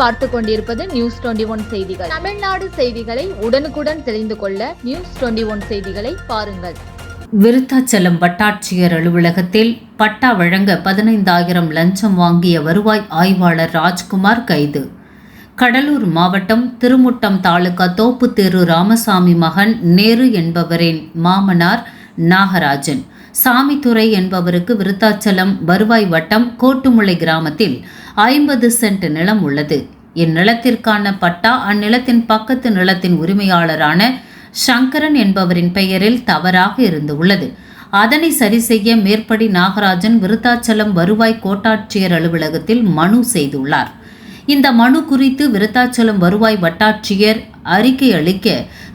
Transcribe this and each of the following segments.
பார்த்து கொண்டிருப்பது news twenty one செய்திகள். தமிழ்நாடு செய்திகளை உடனுக்குடன் தெரிந்து கொள்ள நியூஸ் டுவெண்டி ஒன் செய்திகளை பாருங்கள். விருத்தாச்சலம் வட்டாட்சியர் அலுவலகத்தில் பட்டா வழங்க பதினைந்தாயிரம் லஞ்சம் வாங்கிய வருவாய் ஆய்வாளர் ராஜ்குமார் கைது. கடலூர் மாவட்டம் திருமுட்டம் தாலுகா தோப்புத்தேரு ராமசாமி மகன் நேரு என்பவரின் மாமனார் நாகராஜன். சாமித்துறை என்பவருக்கு விருத்தாச்சலம் வருவாய் வட்டம் கோட்டுமுளை கிராமத்தில் ஐம்பது சென்ட் நிலம் உள்ளது. இந்நிலத்திற்கான பட்டா அந்நிலத்தின் பக்கத்து நிலத்தின் உரிமையாளரான சங்கரன் என்பவரின் பெயரில் தவறாக இருந்து உள்ளது. அதனை சரி செய்ய மேற்படி நாகராஜன் விருத்தாச்சலம் வருவாய் கோட்டாட்சியர் அலுவலகத்தில் மனு செய்துள்ளார். இந்த மனு குறித்து விருத்தாச்சலம் வருவாய் வட்டாட்சியர் அறிக்கை அளிக்க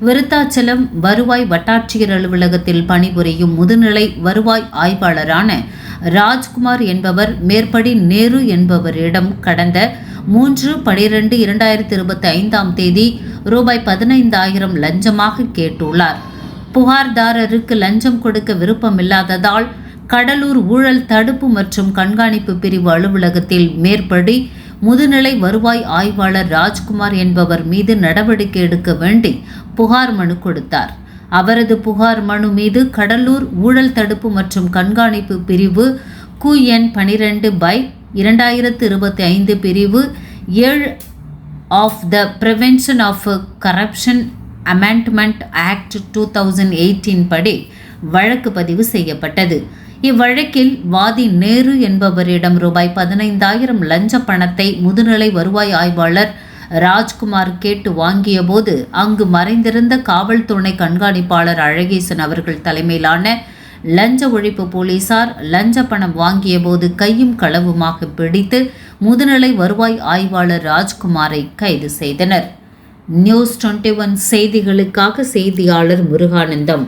விருத்தாச்சலம் வருவாய் வட்டாட்சியர் அலுவலகத்தில் பணிபுரியும் முதுநிலை வருவாய் ஆய்வாளரான ராஜ்குமார் என்பவர் மேற்படி நேரு என்பவரிடம் கடந்த மூன்று பனிரெண்டு இரண்டாயிரத்தி இருபத்தி ஐந்தாம் தேதி ரூபாய் பதினைந்தாயிரம் லஞ்சமாக கேட்டுள்ளார். புகார்தாரருக்கு லஞ்சம் கொடுக்க விருப்பமில்லாததால் கடலூர் ஊழல் தடுப்பு மற்றும் கண்காணிப்பு பிரிவு அலுவலகத்தில் மேற்படி முதுநிலை வருவாய் ஆய்வாளர் ராஜ்குமார் என்பவர் மீது நடவடிக்கை எடுக்க வேண்டி புகார் மனு கொடுத்தார். அவரது புகார் மனு மீது கடலூர் ஊழல் தடுப்பு மற்றும் கண்காணிப்பு பிரிவு கு எண் பனிரெண்டு பை இரண்டாயிரத்து இருபத்தி ஐந்து பிரிவு ஏழு of the prevention of corruption amendment act two thousand eighteen படி வழக்கு பதிவு செய்யப்பட்டது. இவ்வழக்கில் வாதி நேரு என்பவரிடம் ரூபாய் பதினைந்தாயிரம் லஞ்ச பணத்தை முதுநிலை வருவாய் ஆய்வாளர் ராஜ்குமார் கேட்டு வாங்கியபோது அங்கு மறைந்திருந்த காவல்துறை கண்காணிப்பாளர் அழகேசன் அவர்கள் தலைமையிலான லஞ்ச ஒழிப்பு போலீசார் லஞ்ச பணம் வாங்கியபோது கையும் களவுமாக பிடித்து முதுநிலை வருவாய் ஆய்வாளர் ராஜ்குமாரை கைது செய்தனர். நியூஸ் டுவெண்ட்டி ஒன் செய்திகளுக்காக செய்தியாளர் முருகானந்தம்.